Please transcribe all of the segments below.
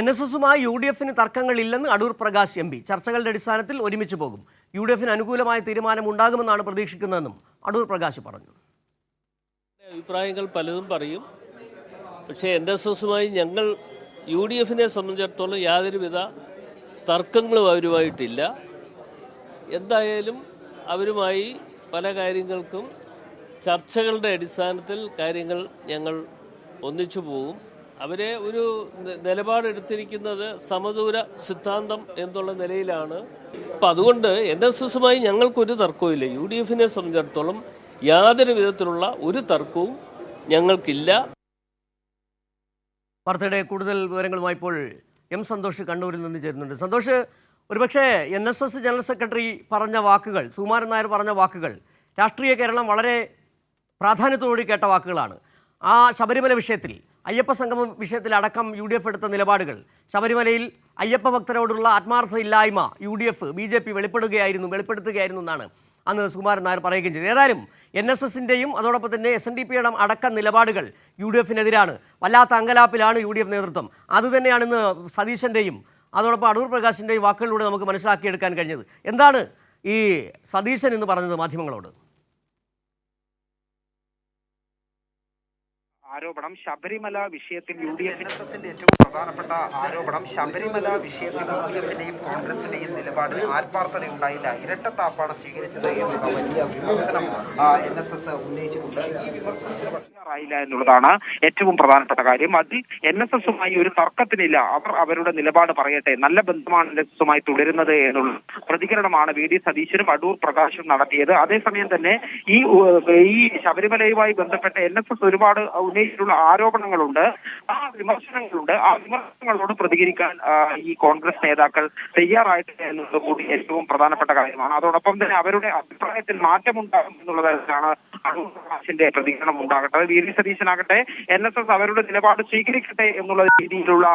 N S എസുമായി U D എഫിന് തർക്കങ്ങളില്ലെന്ന് അടൂർ പ്രകാശ് എം പി. ചർച്ചകളുടെ അടിസ്ഥാനത്തിൽ ഒരുമിച്ച് പോകും. യു ഡി എഫിന് അനുകൂലമായ തീരുമാനം ഉണ്ടാകുമെന്നാണ് പ്രതീക്ഷിക്കുന്നതെന്നും അടൂർ പ്രകാശ് പറഞ്ഞു. അഭിപ്രായങ്ങൾ പലതും പറയും. പക്ഷേ എൻ എസ് എസുമായി ഞങ്ങൾ യു ഡി എഫിനെ സംബന്ധിച്ചിടത്തോളം യാതൊരുവിധ തർക്കങ്ങളും അവരുമായിട്ടില്ല. എന്തായാലും അവരുമായി പല കാര്യങ്ങൾക്കും ചർച്ചകളുടെ അടിസ്ഥാനത്തിൽ കാര്യങ്ങൾ ഞങ്ങൾ ഒന്നിച്ചു പോകും. അവരെ ഒരു നിലപാടെടുത്തിരിക്കുന്നത് സമദൂര സിദ്ധാന്തം എന്നുള്ള നിലയിലാണ്. അപ്പം അതുകൊണ്ട് എൻ എസ് എസുമായി ഞങ്ങൾക്കൊരു തർക്കവുമില്ല യു ഡി എഫിനെ സംബന്ധിച്ചിടത്തോളം യാതൊരു വിധത്തിലുള്ള ഒരു തർക്കവും ഞങ്ങൾക്കില്ല. വാർത്തയുടെ കൂടുതൽ വിവരങ്ങളുമായി ഇപ്പോൾ എം സന്തോഷ് കണ്ണൂരിൽ നിന്ന് ചേരുന്നുണ്ട്. സന്തോഷ് ഒരുപക്ഷെ N S S general secretary പറഞ്ഞ വാക്കുകൾ സുകുമാരൻ നായർ പറഞ്ഞ വാക്കുകൾ രാഷ്ട്രീയ കേരളം വളരെ പ്രാധാന്യത്തോടുകൂടി കേട്ട വാക്കുകളാണ്. ആ ശബരിമല വിഷയത്തിൽ അയ്യപ്പ സംഗമം വിഷയത്തിൽ അടക്കം യു ഡി എഫ് എടുത്ത നിലപാടുകൾ. ശബരിമലയിൽ അയ്യപ്പ ഭക്തരോടുള്ള ആത്മാർത്ഥയില്ലായ്മ U D F B J P വെളിപ്പെടുകയായിരുന്നു വെളിപ്പെടുത്തുകയായിരുന്നു എന്നാണ് അന്ന് സുകുമാരൻ നായർ പറയുകയും ചെയ്തു. ഏതായാലും എൻ എസ് എസിന്റെയും അതോടൊപ്പം തന്നെ എസ് എൻ ഡി പിയുടെ അടക്കം നിലപാടുകൾ യു ഡി എഫിനെതിരാണ് വല്ലാത്ത അങ്കലാപ്പിലാണ് യു ഡി എഫ് നേതൃത്വം അതുതന്നെയാണ് ഇന്ന് സതീശന്റെയും അതോടൊപ്പം അടൂർ പ്രകാശിന്റെയും വാക്കുകളിലൂടെ നമുക്ക് മനസ്സിലാക്കിയെടുക്കാൻ കഴിഞ്ഞത്. എന്താണ് ഈ സതീശൻ എന്ന് പറഞ്ഞത് മാധ്യമങ്ങളോട്? ആരോപണം ശബരിമല വിഷയത്തിൽ യു ഡി എഫിന്റെ ഏറ്റവും പ്രധാനപ്പെട്ട ആരോപണം ശബരിമല വിഷയത്തിൽ യു ഡി എഫിന്റെയും കോൺഗ്രസിന്റെയും നിലപാടിൽ ആത്മാർത്ഥതയുണ്ടായില്ല. ഇരട്ടത്താപ്പാണ് സ്വീകരിച്ചത് എന്നുള്ള വലിയ വിമർശനം എൻ എസ് എസ് ഉന്നയിച്ചിട്ടുണ്ട്. ഈ വിമർശനത്തിന് ആയില്ല എന്നുള്ളതാണ് ഏറ്റവും പ്രധാനപ്പെട്ട കാര്യം. അതിൽ എൻ എസ് എസുമായി ഒരു തർക്കത്തിനില്ല. അവർ അവരുടെ നിലപാട് പറയട്ടെ. നല്ല ബന്ധമാണ് എൻ എസ് എസുമായി തുടരുന്നത് എന്നുള്ള പ്രതികരണമാണ് വി ഡി സതീശനും അടൂർ പ്രകാശും നടത്തിയത്. അതേസമയം തന്നെ ഈ ഈ ശബരിമലയുമായി ബന്ധപ്പെട്ട എൻ എസ് എസ് ഒരുപാട് ഉന്നയിച്ചിട്ടുള്ള ആരോപണങ്ങളുണ്ട്. ആ വിമർശനങ്ങളുണ്ട്. ആ വിമർശനങ്ങളോട് പ്രതികരിക്കാൻ ഈ കോൺഗ്രസ് നേതാക്കൾ തയ്യാറായിട്ടില്ല എന്നുള്ളത് കൂടി ഏറ്റവും പ്രധാനപ്പെട്ട കാര്യമാണ്. അതോടൊപ്പം തന്നെ അവരുടെ അഭിപ്രായത്തിൽ മാറ്റമുണ്ടാകും എന്നുള്ളതാണ് അടൂർ പ്രതികരണം ഉണ്ടാകട്ടെ വി ഡി സതീശനാകട്ടെ എൻ എസ് എസ് അവരുടെ നിലപാട് സ്വീകരിക്കട്ടെ എന്നുള്ള രീതിയിലുള്ള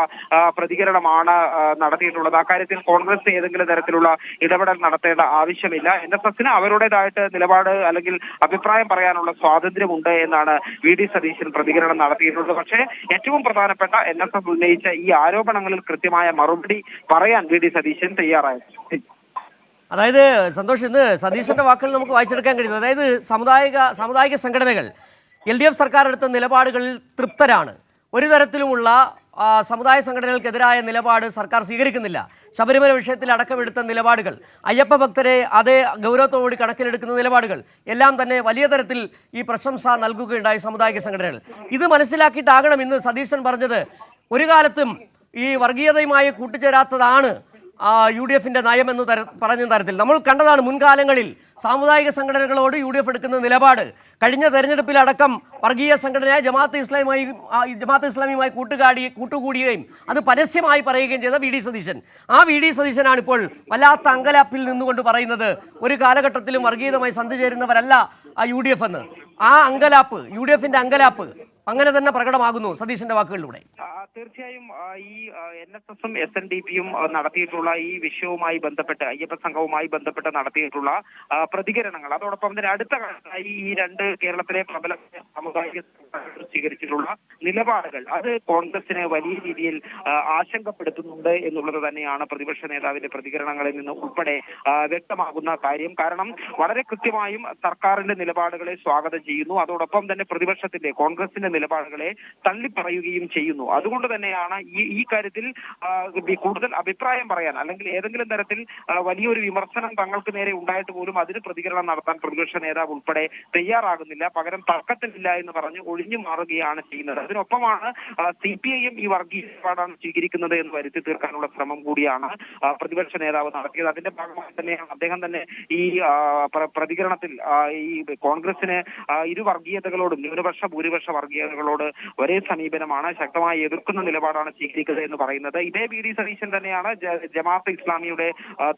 പ്രതികരണമാണ് നടത്തിയിട്ടുള്ളത്. അക്കാര്യത്തിൽ കോൺഗ്രസ് ഏതെങ്കിലും തരത്തിലുള്ള ഇടപെടൽ നടത്തേണ്ട ആവശ്യമില്ല. എൻ എസ് എസിന് അവരുടേതായിട്ട് നിലപാട് അല്ലെങ്കിൽ അഭിപ്രായം പറയാനുള്ള സ്വാതന്ത്ര്യമുണ്ട് എന്നാണ് വി ഡി സതീശൻ പ്രതികരണം നടത്തിയിട്ടുള്ളത്. പക്ഷേ ഏറ്റവും പ്രധാനപ്പെട്ട എൻ എസ് എസ് ഉന്നയിച്ച ഈ ആരോപണങ്ങളിൽ കൃത്യമായ മറുപടി പറയാൻ വി ഡി സതീശൻ തയ്യാറായി. അതായത് സന്തോഷ് ഇന്ന് സതീശന്റെ വാക്കുകൾ നമുക്ക് വായിച്ചെടുക്കാൻ കഴിയുന്നത്. അതായത് സമുദായിക സാമുദായിക സംഘടനകൾ എൽ ഡി എഫ് സർക്കാർ എടുത്ത നിലപാടുകളിൽ തൃപ്തരാണ്. ഒരു തരത്തിലുമുള്ള സമുദായ സംഘടനകൾക്കെതിരായ നിലപാട് സർക്കാർ സ്വീകരിക്കുന്നില്ല. ശബരിമല വിഷയത്തിൽ അടക്കമെടുത്ത നിലപാടുകൾ അയ്യപ്പ ഭക്തരെ അതേ ഗൗരവത്തോടുകൂടി കണക്കിലെടുക്കുന്ന നിലപാടുകൾ എല്ലാം തന്നെ വലിയ തരത്തിൽ ഈ പ്രശംസ നൽകുകയുണ്ടായി സമുദായിക സംഘടനകൾ. ഇത് മനസ്സിലാക്കിയിട്ടാകണം ഇന്ന് സതീശൻ പറഞ്ഞത്. ഒരു കാലത്തും ഈ വർഗീയതയുമായി കൂട്ടിച്ചേരാത്തതാണ് യു ഡി എഫിന്റെ നയമെന്ന് തര പറഞ്ഞ തരത്തിൽ. നമ്മൾ കണ്ടതാണ് മുൻകാലങ്ങളിൽ സാമുദായിക സംഘടനകളോട് യു ഡി എഫ് എടുക്കുന്ന നിലപാട്. കഴിഞ്ഞ തെരഞ്ഞെടുപ്പിലടക്കം വർഗീയ സംഘടനയായ ജമാഅത്ത് ഇസ്ലാമുമായി ജമാഅത്ത് ഇസ്ലാമിയുമായി കൂട്ടുകാടി കൂട്ടുകൂടുകയും അത് പരസ്യമായി പറയുകയും ചെയ്ത വി ഡി സതീശൻ. ആ വി ഡി സതീശനാണ് ഇപ്പോൾ വല്ലാത്ത അങ്കലാപ്പിൽ നിന്നുകൊണ്ട് പറയുന്നത് ഒരു കാലഘട്ടത്തിലും വർഗീയതമായി സന്ധി ചേരുന്നവരല്ല ആ യു ഡി എഫ് എന്ന്. ആ അങ്കലാപ്പ് യു ഡി എഫിന്റെ അങ്കലാപ്പ് അങ്ങനെ തന്നെ പ്രകടമാകുന്നു സതീശന്റെ വാക്കുകളിലൂടെ. തീർച്ചയായും ഈ എൻ എസ് എസും എസ് എൻ ഡി പിയും നടത്തിയിട്ടുള്ള ഈ വിഷയവുമായി ബന്ധപ്പെട്ട് അയ്യപ്പ സംഘവുമായി ബന്ധപ്പെട്ട് നടത്തിയിട്ടുള്ള പ്രതികരണങ്ങൾ. അതോടൊപ്പം തന്നെ അടുത്ത കാലത്തായി ഈ രണ്ട് കേരളത്തിലെ പ്രബല സാമുദായിക സ്വീകരിച്ചിട്ടുള്ള നിലപാടുകൾ. അത് കോൺഗ്രസിനെ വലിയ രീതിയിൽ ആശങ്കപ്പെടുത്തുന്നുണ്ട് എന്നുള്ളത് തന്നെയാണ് പ്രതിപക്ഷ നേതാവിന്റെ പ്രതികരണങ്ങളിൽ നിന്ന് ഉൾപ്പെടെ വ്യക്തമാകുന്ന കാര്യം. കാരണം വളരെ കൃത്യമായും സർക്കാരിന്റെ നിലപാടുകളെ സ്വാഗതം ചെയ്യുന്നു. അതോടൊപ്പം തന്നെ പ്രതിപക്ഷത്തിന്റെ കോൺഗ്രസിന്റെ നിലപാടുകളെ തള്ളിപ്പറയുകയും ചെയ്യുന്നു. അതുകൊണ്ട് തന്നെയാണ് ഈ ഈ കാര്യത്തിൽ കൂടുതൽ അഭിപ്രായം പറയാൻ അല്ലെങ്കിൽ ഏതെങ്കിലും തരത്തിൽ വലിയൊരു വിമർശനം തങ്ങൾക്ക് നേരെ ഉണ്ടായിട്ട് പോലും അതിന് പ്രതികരണം നടത്താൻ പ്രതിപക്ഷ നേതാവ് ഉൾപ്പെടെ തയ്യാറാകുന്നില്ല. പകരം തർക്കത്തിലില്ല എന്ന് പറഞ്ഞ് ഒഴിഞ്ഞു മാറുകയാണ് ചെയ്യുന്നത്. അതിനൊപ്പമാണ് സി പി ഐ എം ഈ വർഗീയ നിലപാടാണ് സ്വീകരിക്കുന്നത് എന്ന് വരുത്തി തീർക്കാനുള്ള ശ്രമം കൂടിയാണ് പ്രതിപക്ഷ നേതാവ് നടത്തിയത്. അതിന്റെ ഭാഗമായി തന്നെയാണ് അദ്ദേഹം തന്നെ ഈ പ്രതികരണത്തിൽ ഈ കോൺഗ്രസിന് ഇരു വർഗീയതകളോടും ന്യൂനപക്ഷ ഭൂരിപക്ഷ വർഗീയതകളോട് ഒരേ സമീപനമാണ് ശക്തമായി എതിർക്കുന്ന നിലപാടാണ് സ്വീകരിക്കുന്നത് എന്ന് പറയുന്നത്. ഇതേ വി ഡി സതീശൻ തന്നെയാണ് ജമാഅത്ത് ഇസ്ലാമിയുടെ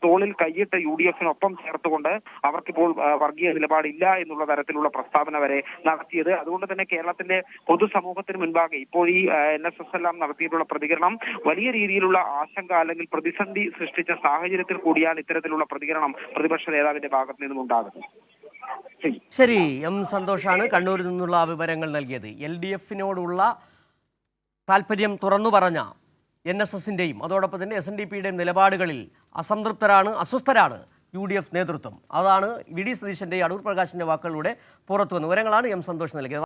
തോളിൽ കൈയിട്ട് യു ഡി എഫിനൊപ്പം ചേർത്തുകൊണ്ട് അവർക്കിപ്പോൾ വർഗീയ നിലപാടില്ല എന്നുള്ള തരത്തിലുള്ള പ്രസ്താവന വരെ നടത്തിയത്. അതുകൊണ്ട് തന്നെ കേരളത്തിന്റെ പൊതുസമൂഹത്തിന് മുൻപാകെ ഇപ്പോൾ ഈ എൻ എസ് എസ് എല്ലാം നടത്തിയിട്ടുള്ള പ്രതികരണം വലിയ രീതിയിലുള്ള ആശങ്ക അല്ലെങ്കിൽ പ്രതിസന്ധി സൃഷ്ടിച്ച സാഹചര്യത്തിൽ കൂടിയാണ് ഇത്തരത്തിലുള്ള പ്രതികരണം പ്രതിപക്ഷ നേതാവിന്റെ ഭാഗത്ത് നിന്നും ഉണ്ടാകുന്നത്. ശരി. എം സന്തോഷാണ് കണ്ണൂരിൽ നിന്നുള്ള വിവരങ്ങൾ നൽകിയത്. എൽ ഡി എഫിനോടുള്ള താല്പര്യം തുറന്നു പറഞ്ഞ എൻ എസ് എസിന്റെയും അതോടൊപ്പം തന്നെ എസ് എൻ ഡി പിയുടെയും നിലപാടുകളിൽ അസംതൃപ്തരാണ് അസ്വസ്ഥരാണ് യു ഡി എഫ് നേതൃത്വം. അതാണ് വി ഡി സതീശന്റെ അടൂർ പ്രകാശിന്റെ വാക്കുകളിലൂടെ പുറത്തു വന്ന വിവരങ്ങളാണ് എം സന്തോഷ് നൽകിയത്.